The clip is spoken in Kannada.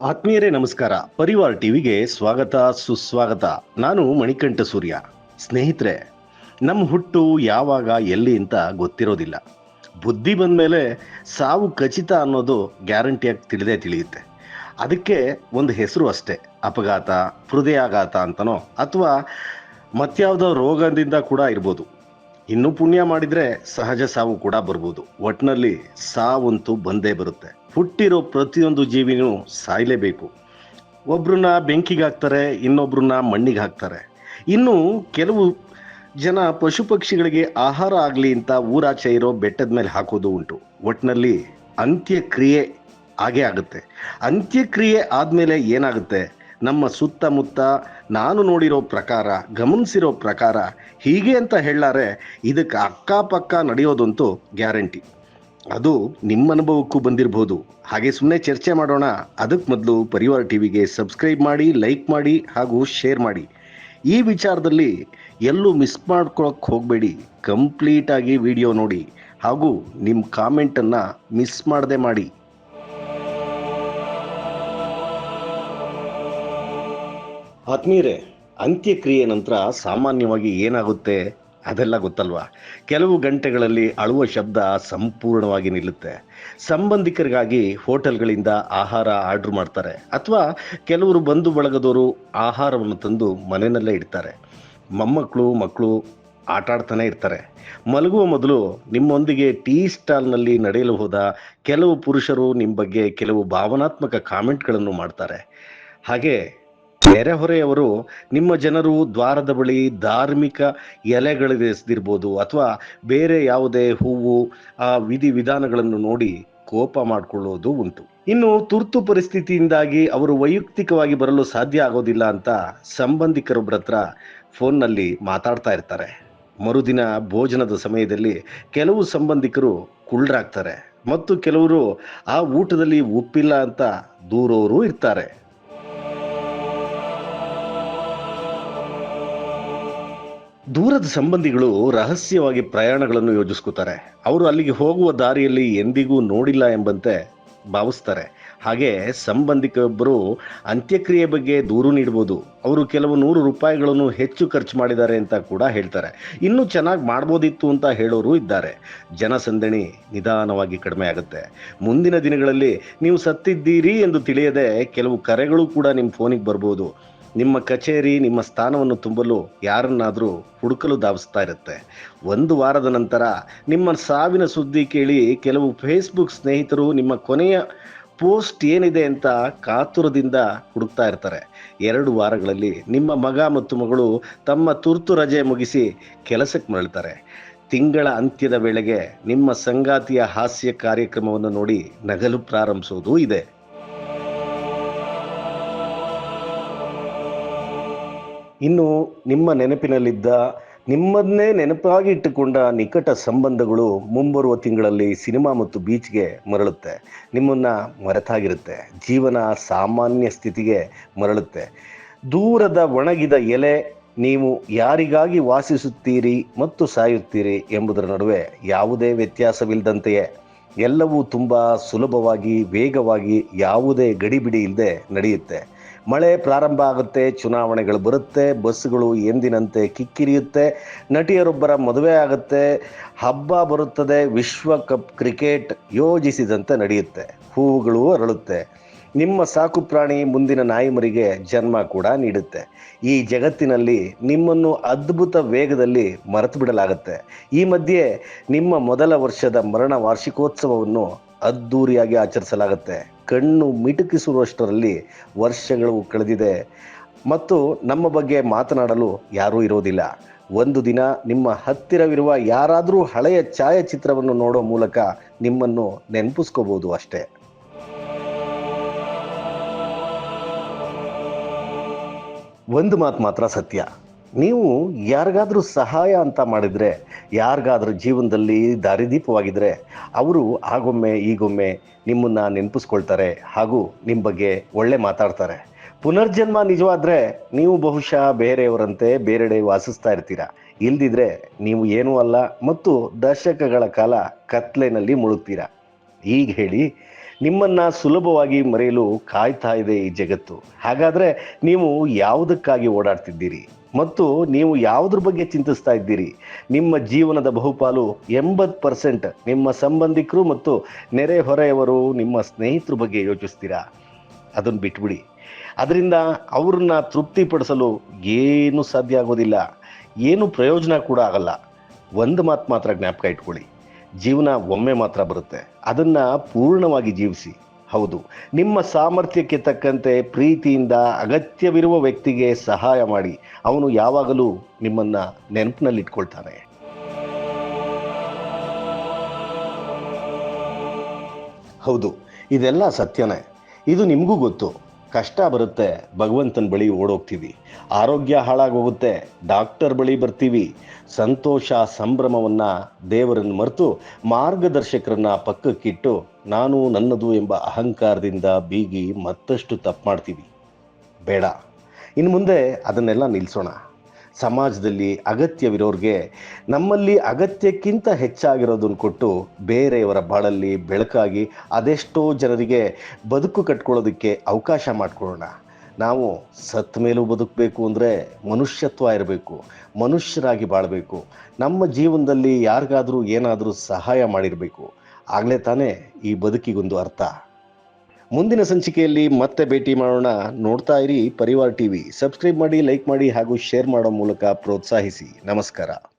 ಆತ್ಮೀಯರೇ ನಮಸ್ಕಾರ. ಪರಿವಾರ್ ಟಿವಿಗೆ ಸ್ವಾಗತ, ಸುಸ್ವಾಗತ. ನಾನು ಮಣಿಕಂಠ ಸೂರ್ಯ. ಸ್ನೇಹಿತರೆ ನಮ್ಮ ಹುಟ್ಟು ಯಾವಾಗ, ಎಲ್ಲಿ ಅಂತ ಗೊತ್ತಿರೋದಿಲ್ಲ. ಬುದ್ಧಿ ಬಂದ ಮೇಲೆ ಸಾವು ಖಚಿತ ಅನ್ನೋದು ಗ್ಯಾರಂಟಿಯಾಗಿ ತಿಳಿದೇ ತಿಳಿಯುತ್ತೆ. ಅದಕ್ಕೆ ಒಂದು ಹೆಸರು ಅಷ್ಟೇ, ಅಪಘಾತ, ಹೃದಯಾಘಾತ ಅಂತನೋ, ಅಥವಾ ಮತ್ಯಾವುದೋ ರೋಗದಿಂದ ಕೂಡ ಇರ್ಬೋದು. ಇನ್ನು ಪುಣ್ಯ ಮಾಡಿದ್ರೆ ಸಹಜ ಸಾವು ಕೂಡ ಬರ್ಬೋದು. ಒಟ್ನಲ್ಲಿ ಸಾವಂತೂ ಬಂದೇ ಬರುತ್ತೆ. ಹುಟ್ಟಿರೋ ಪ್ರತಿಯೊಂದು ಜೀವಿನೂ ಸಾಯಲೇಬೇಕು. ಒಬ್ರನ್ನ ಬೆಂಕಿಗೆ ಹಾಕ್ತಾರೆ, ಇನ್ನೊಬ್ರನ್ನ ಮಣ್ಣಿಗೆ ಹಾಕ್ತಾರೆ. ಇನ್ನು ಕೆಲವು ಜನ ಪಶು ಪಕ್ಷಿಗಳಿಗೆ ಆಹಾರ ಆಗಲಿ ಅಂತ ಊರಾಚೆ ಇರೋ ಬೆಟ್ಟದ ಮೇಲೆ ಹಾಕೋದು ಉಂಟು. ಒಟ್ನಲ್ಲಿ ಅಂತ್ಯಕ್ರಿಯೆ ಆಗೇ ಆಗುತ್ತೆ. ಅಂತ್ಯಕ್ರಿಯೆ ಆದಮೇಲೆ ಏನಾಗುತ್ತೆ? ನಮ್ಮ ಸುತ್ತಮುತ್ತ ನಾನು ನೋಡಿರೋ ಪ್ರಕಾರ, ಗಮನಿಸಿರೋ ಪ್ರಕಾರ ಹೀಗೆ ಅಂತ ಹೇಳಾರೆ ಇದಕ್ಕೆ ಅಕ್ಕಪಕ್ಕ ನಡೆಯೋದಂತೂ ಗ್ಯಾರಂಟಿ. ಅದು ನಿಮ್ಮ ಅನುಭವಕ್ಕೂ ಬಂದಿರಬಹುದು ಹಾಗೆ ಸುಮ್ಮನೆ ಚರ್ಚೆ ಮಾಡೋಣ. ಅದಕ್ಕೆ ಮೊದಲು ಪರಿವಾರ ಟಿವಿಗೆ ಸಬ್ಸ್ಕ್ರೈಬ್ ಮಾಡಿ, ಲೈಕ್ ಮಾಡಿ ಹಾಗೂ ಶೇರ್ ಮಾಡಿ. ಈ ವಿಚಾರದಲ್ಲಿ ಎಲ್ಲೂ ಮಿಸ್ ಮಾಡ್ಕೊಳಕ್ಕೆ ಹೋಗಬೇಡಿ. ಕಂಪ್ಲೀಟಾಗಿ ವಿಡಿಯೋ ನೋಡಿ ಹಾಗೂ ನಿಮ್ಮ ಕಾಮೆಂಟನ್ನು ಮಿಸ್ ಮಾಡದೆ ಮಾಡಿ. ಆತ್ಮೀಯರೇ, ಅಂತ್ಯಕ್ರಿಯೆ ನಂತರ ಸಾಮಾನ್ಯವಾಗಿ ಏನಾಗುತ್ತೆ ಅದೆಲ್ಲ ಗೊತ್ತಲ್ವಾ? ಕೆಲವು ಗಂಟೆಗಳಲ್ಲಿ ಅಳುವ ಶಬ್ದ ಸಂಪೂರ್ಣವಾಗಿ ನಿಲ್ಲುತ್ತೆ. ಸಂಬಂಧಿಕರಿಗಾಗಿ ಹೋಟೆಲ್ಗಳಿಂದ ಆಹಾರ ಆರ್ಡ್ರ್ ಮಾಡ್ತಾರೆ. ಅಥವಾ ಕೆಲವರು ಬಂಧು ಬಳಗದವರು ಆಹಾರವನ್ನು ತಂದು ಮನೆಯಲ್ಲೇ ಇಡ್ತಾರೆ. ಮೊಮ್ಮಕ್ಕಳು, ಮಕ್ಕಳು ಆಟಾಡ್ತಾನೆ ಇರ್ತಾರೆ. ಮಲಗುವ ಮೊದಲು ನಿಮ್ಮೊಂದಿಗೆ ಟೀ ಸ್ಟಾಲ್ನಲ್ಲಿ ನಡೆಯಲು ಹೋದ ಕೆಲವು ಪುರುಷರು ನಿಮ್ಮ ಬಗ್ಗೆ ಕೆಲವು ಭಾವನಾತ್ಮಕ ಕಾಮೆಂಟ್ಗಳನ್ನು ಮಾಡ್ತಾರೆ. ಹಾಗೆ ನೆರೆಹೊರೆಯವರು ನಿಮ್ಮ ಜನರು ದ್ವಾರದ ಬಳಿ ಧಾರ್ಮಿಕ ಎಲೆಗಳಿರ್ಬೋದು ಅಥವಾ ಬೇರೆ ಯಾವುದೇ ಹೂವು, ಆ ವಿಧಿ ವಿಧಾನಗಳನ್ನು ನೋಡಿ ಕೋಪ ಮಾಡಿಕೊಳ್ಳೋದು ಉಂಟು. ಇನ್ನು ತುರ್ತು ಪರಿಸ್ಥಿತಿಯಿಂದಾಗಿ ಅವರು ವೈಯಕ್ತಿಕವಾಗಿ ಬರಲು ಸಾಧ್ಯ ಆಗೋದಿಲ್ಲ ಅಂತ ಸಂಬಂಧಿಕರೊಬ್ಬರ ಹತ್ರ ಫೋನ್ನಲ್ಲಿ ಮಾತಾಡ್ತಾ ಇರ್ತಾರೆ. ಮರುದಿನ ಭೋಜನದ ಸಮಯದಲ್ಲಿ ಕೆಲವು ಸಂಬಂಧಿಕರು ಕುಳ್ಳರಾಗ್ತಾರೆ ಮತ್ತು ಕೆಲವರು ಆ ಊಟದಲ್ಲಿ ಉಪ್ಪಿಲ್ಲ ಅಂತ ದೂರೋರು ಇರ್ತಾರೆ. ದೂರದ ಸಂಬಂಧಿಗಳು ರಹಸ್ಯವಾಗಿ ಪ್ರಯಾಣಗಳನ್ನು ಯೋಜಿಸ್ಕೋತಾರೆ. ಅವರು ಅಲ್ಲಿಗೆ ಹೋಗುವ ದಾರಿಯಲ್ಲಿ ಎಂದಿಗೂ ನೋಡಿಲ್ಲ ಎಂಬಂತೆ ಭಾವಿಸ್ತಾರೆ. ಹಾಗೆ ಸಂಬಂಧಿಕರೊಬ್ಬರು ಅಂತ್ಯಕ್ರಿಯೆ ಬಗ್ಗೆ ದೂರು ನೀಡ್ಬೋದು. ಅವರು ಕೆಲವು ನೂರು ರೂಪಾಯಿಗಳನ್ನು ಹೆಚ್ಚು ಖರ್ಚು ಮಾಡಿದ್ದಾರೆ ಅಂತ ಕೂಡ ಹೇಳ್ತಾರೆ. ಇನ್ನೂ ಚೆನ್ನಾಗಿ ಮಾಡ್ಬೋದಿತ್ತು ಅಂತ ಹೇಳೋರು ಇದ್ದಾರೆ. ಜನಸಂದಣಿ ನಿಧಾನವಾಗಿ ಕಡಿಮೆ ಆಗುತ್ತೆ. ಮುಂದಿನ ದಿನಗಳಲ್ಲಿ ನೀವು ಸತ್ತಿದ್ದೀರಿ ಎಂದು ತಿಳಿಯದೆ ಕೆಲವು ಕರೆಗಳು ಕೂಡ ನಿಮ್ಮ ಫೋನಿಗೆ ಬರ್ಬೋದು. ನಿಮ್ಮ ಕಚೇರಿ, ನಿಮ್ಮ ಸ್ಥಾನವನ್ನು ತುಂಬಲು ಯಾರನ್ನಾದರೂ ಹುಡುಕಲು ಧಾವಿಸ್ತಾ ಇರುತ್ತೆ. ಒಂದು ವಾರದ ನಂತರ ನಿಮ್ಮ ಸಾವಿನ ಸುದ್ದಿ ಕೇಳಿ ಕೆಲವು ಫೇಸ್ಬುಕ್ ಸ್ನೇಹಿತರು ನಿಮ್ಮ ಕೊನೆಯ ಪೋಸ್ಟ್ ಏನಿದೆ ಅಂತ ಕಾತುರದಿಂದ ಹುಡುಕ್ತಾ ಇರ್ತಾರೆ. ಎರಡು ವಾರಗಳಲ್ಲಿ ನಿಮ್ಮ ಮಗ ಮತ್ತು ಮಗಳು ತಮ್ಮ ತುರ್ತು ರಜೆ ಮುಗಿಸಿ ಕೆಲಸಕ್ಕೆ ಮರಳ್ತಾರೆ. ತಿಂಗಳ ಅಂತ್ಯದ ವೇಳೆಗೆ ನಿಮ್ಮ ಸಂಗಾತಿಯ ಹಾಸ್ಯ ಕಾರ್ಯಕ್ರಮವನ್ನು ನೋಡಿ ನಗಲು ಪ್ರಾರಂಭಿಸುವುದೂ ಇದೆ. ಇನ್ನು ನಿಮ್ಮ ನೆನಪಿನಲ್ಲಿದ್ದ, ನಿಮ್ಮನ್ನೇ ನೆನಪಾಗಿ ಇಟ್ಟುಕೊಂಡ ನಿಕಟ ಸಂಬಂಧಗಳು ಮುಂಬರುವ ತಿಂಗಳಲ್ಲಿ ಸಿನಿಮಾ ಮತ್ತು ಬೀಚ್ಗೆ ಮರಳುತ್ತೆ. ನಿಮ್ಮನ್ನ ಮರೆತಾಗಿರುತ್ತೆ. ಜೀವನ ಸಾಮಾನ್ಯ ಸ್ಥಿತಿಗೆ ಮರಳುತ್ತೆ. ದೂರದ ಒಣಗಿದ ಎಲೆ ನೀವು ಯಾರಿಗಾಗಿ ವಾಸಿಸುತ್ತೀರಿ ಮತ್ತು ಸಾಯುತ್ತೀರಿ ಎಂಬುದರ ನಡುವೆ ಯಾವುದೇ ವ್ಯತ್ಯಾಸವಿಲ್ಲದಂತೆಯೇ, ಎಲ್ಲವೂ ತುಂಬ ಸುಲಭವಾಗಿ, ವೇಗವಾಗಿ, ಯಾವುದೇ ಗಡಿಬಿಡಿ ಇಲ್ಲದೆ ನಡೆಯುತ್ತೆ. ಮಳೆ ಪ್ರಾರಂಭ ಆಗುತ್ತೆ, ಚುನಾವಣೆಗಳು ಬರುತ್ತೆ ಬಸ್ಗಳು ಎಂದಿನಂತೆ ಕಿಕ್ಕಿರಿಯುತ್ತೆ, ನಟಿಯರೊಬ್ಬರ ಮದುವೆ ಆಗುತ್ತೆ, ಹಬ್ಬ ಬರುತ್ತದೆ, ವಿಶ್ವಕಪ್ ಕ್ರಿಕೆಟ್ ಯೋಜಿಸಿದಂತೆ ನಡೆಯುತ್ತೆ, ಹೂವುಗಳು ಅರಳುತ್ತೆ. ನಿಮ್ಮ ಸಾಕು ಪ್ರಾಣಿ ಮುಂದಿನ ನಾಯಿಮರಿಗೆ ಜನ್ಮ ಕೂಡ ನೀಡುತ್ತೆ. ಈ ಜಗತ್ತಿನಲ್ಲಿ ನಿಮ್ಮನ್ನು ಅದ್ಭುತ ವೇಗದಲ್ಲಿ ಮರೆತು ಬಿಡಲಾಗುತ್ತೆ. ಈ ಮಧ್ಯೆ ನಿಮ್ಮ ಮೊದಲ ವರ್ಷದ ಮರಣ ವಾರ್ಷಿಕೋತ್ಸವವನ್ನು ಅದ್ಧೂರಿಯಾಗಿ ಆಚರಿಸಲಾಗುತ್ತೆ. ಕಣ್ಣು ಮಿಟುಕಿಸುವಷ್ಟರಲ್ಲಿ ವರ್ಷಗಳು ಕಳೆದಿದೆ. ಮತ್ತು ನಮ್ಮ ಬಗ್ಗೆ ಮಾತನಾಡಲು ಯಾರೂ ಇರೋದಿಲ್ಲ. ಒಂದು ದಿನ ನಿಮ್ಮ ಹತ್ತಿರವಿರುವ ಯಾರಾದರೂ ಹಳೆಯ ಛಾಯಾಚಿತ್ರವನ್ನು ನೋಡೋ ಮೂಲಕ ನಿಮ್ಮನ್ನು ನೆನಪಿಸ್ಕೋಬಹುದು ಅಷ್ಟೇ. ಒಂದು ಮಾತು ಮಾತ್ರ ಸತ್ಯ. ನೀವು ಯಾರಿಗಾದರೂ ಸಹಾಯ ಅಂತ ಮಾಡಿದರೆ, ಯಾರಿಗಾದರೂ ಜೀವನದಲ್ಲಿ ದಾರಿದೀಪವಾಗಿದ್ದರೆ ಅವರು ಆಗೊಮ್ಮೆ ಈಗೊಮ್ಮೆ ನಿಮ್ಮನ್ನು ನೆನಪಿಸ್ಕೊಳ್ತಾರೆ ಹಾಗೂ ನಿಮ್ಮ ಬಗ್ಗೆ ಒಳ್ಳೆ ಮಾತಾಡ್ತಾರೆ. ಪುನರ್ಜನ್ಮ ನಿಜವಾದರೆ ನೀವು ಬಹುಶಃ ಬೇರೆಯವರಂತೆ ಬೇರೆಡೆ ವಾಸಿಸ್ತಾ ಇರ್ತೀರ. ಇಲ್ದಿದ್ರೆ ನೀವು ಏನೂ ಅಲ್ಲ ಮತ್ತು ದಶಕಗಳ ಕಾಲ ಕತ್ಲೆನಲ್ಲಿ ಮುಳುಗ್ತೀರ. ಈಗ ಹೇಳಿ ನಿಮ್ಮನ್ನು ಸುಲಭವಾಗಿ ಮರೆಯಲು ಕಾಯ್ತಾ ಇದೆ ಈ ಜಗತ್ತು. ಹಾಗಾದರೆ ನೀವು ಯಾವುದಕ್ಕಾಗಿ ಓಡಾಡ್ತಿದ್ದೀರಿ? ಮತ್ತು ನೀವು ಯಾವುದ್ರ ಬಗ್ಗೆ ಚಿಂತಿಸ್ತಾ ಇದ್ದೀರಿ? ನಿಮ್ಮ ಜೀವನದ ಬಹುಪಾಲು ಎಂಬತ್ತು ಪರ್ಸೆಂಟ್ ನಿಮ್ಮ ಸಂಬಂಧಿಕರು ಮತ್ತು ನೆರೆಹೊರೆಯವರು ನಿಮ್ಮ ಸ್ನೇಹಿತರ ಬಗ್ಗೆ ಯೋಚಿಸ್ತೀರಾ? ಅದನ್ನು ಬಿಟ್ಬಿಡಿ. ಅದರಿಂದ ಅವ್ರನ್ನ ತೃಪ್ತಿಪಡಿಸಲು ಏನು ಸಾಧ್ಯ ಆಗೋದಿಲ್ಲ. ಏನು ಪ್ರಯೋಜನ ಕೂಡ ಆಗಲ್ಲ. ಒಂದು ಮಾತು ಮಾತ್ರ ಜ್ಞಾಪಕ ಇಟ್ಕೊಳ್ಳಿ. ಜೀವನ ಒಮ್ಮೆ ಮಾತ್ರ ಬರುತ್ತೆ. ಅದನ್ನು ಪೂರ್ಣವಾಗಿ ಜೀವಿಸಿ. ಹೌದು. ನಿಮ್ಮ ಸಾಮರ್ಥ್ಯಕ್ಕೆ ತಕ್ಕಂತೆ ಪ್ರೀತಿಯಿಂದ ಅಗತ್ಯವಿರುವ ವ್ಯಕ್ತಿಗೆ ಸಹಾಯ ಮಾಡಿ. ಅವನು ಯಾವಾಗಲೂ ನಿಮ್ಮನ್ನ ನೆನಪಿನಲ್ಲಿ ಇಟ್ಕೊಳ್ತಾನೆ ಹೌದು. ಇದೆಲ್ಲ ಸತ್ಯನೇ. ಇದು ನಿಮಗೂ ಗೊತ್ತು. ಕಷ್ಟ ಬರುತ್ತೆ, ಭಗವಂತನ ಬಳಿ ಓಡೋಗ್ತೀವಿ. ಆರೋಗ್ಯ ಹಾಳಾಗೋಗುತ್ತೆ, ಡಾಕ್ಟರ್ ಬಳಿ ಬರ್ತೀವಿ. ಸಂತೋಷ ಸಂಭ್ರಮವನ್ನು ದೇವರನ್ನು ಮರೆತು ಮಾರ್ಗದರ್ಶಕರನ್ನ ಪಕ್ಕಕ್ಕಿಟ್ಟು ನಾನು ನನ್ನದು ಎಂಬ ಅಹಂಕಾರದಿಂದ ಬೀಗಿ ಮತ್ತಷ್ಟು ತಪ್ಪು ಮಾಡ್ತೀವಿ. ಬೇಡ. ಇನ್ನು ಮುಂದೆ ಅದನ್ನೆಲ್ಲ ನಿಲ್ಲಿಸೋಣ ಸಮಾಜದಲ್ಲಿ ಅಗತ್ಯವಿರೋರಿಗೆ ನಮ್ಮಲ್ಲಿ ಅಗತ್ಯಕ್ಕಿಂತ ಹೆಚ್ಚಾಗಿರೋದನ್ನು ಕೊಟ್ಟು ಬೇರೆಯವರ ಬಾಳಲ್ಲಿ ಬೆಳಕಾಗಿ ಅದೆಷ್ಟೋ ಜನರಿಗೆ ಬದುಕು ಕಟ್ಕೊಳ್ಳೋದಕ್ಕೆ ಅವಕಾಶ ಮಾಡಿಕೊಡೋಣ ನಾವು ಸತ್ ಮೇಲೂ ಬದುಕಬೇಕು ಅಂದರೆ ಮನುಷ್ಯತ್ವ ಇರಬೇಕು, ಮನುಷ್ಯರಾಗಿ ಬಾಳಬೇಕು. ನಮ್ಮ ಜೀವನದಲ್ಲಿ ಯಾರಿಗಾದರೂ ಏನಾದರೂ ಸಹಾಯ ಮಾಡಿರಬೇಕು. ಆಗಲೇ ತಾನೇ ಈ ಬದುಕಿಗೊಂದು ಅರ್ಥ. ಮುಂದಿನ ಸಂಚಿಕೆಯಲ್ಲಿ ಮತ್ತೆ ಭೇಟಿ ಮಾಡೋಣ. ನೋಡ್ತಾ ಇರಿ ಪರಿವಾರ್ ಟಿವಿ. ಸಬ್ಸ್ಕ್ರೈಬ್ ಮಾಡಿ, ಲೈಕ್ ಮಾಡಿ ಹಾಗೂ ಶೇರ್ ಮಾಡೋ ಮೂಲಕ ಪ್ರೋತ್ಸಾಹಿಸಿ. ನಮಸ್ಕಾರ.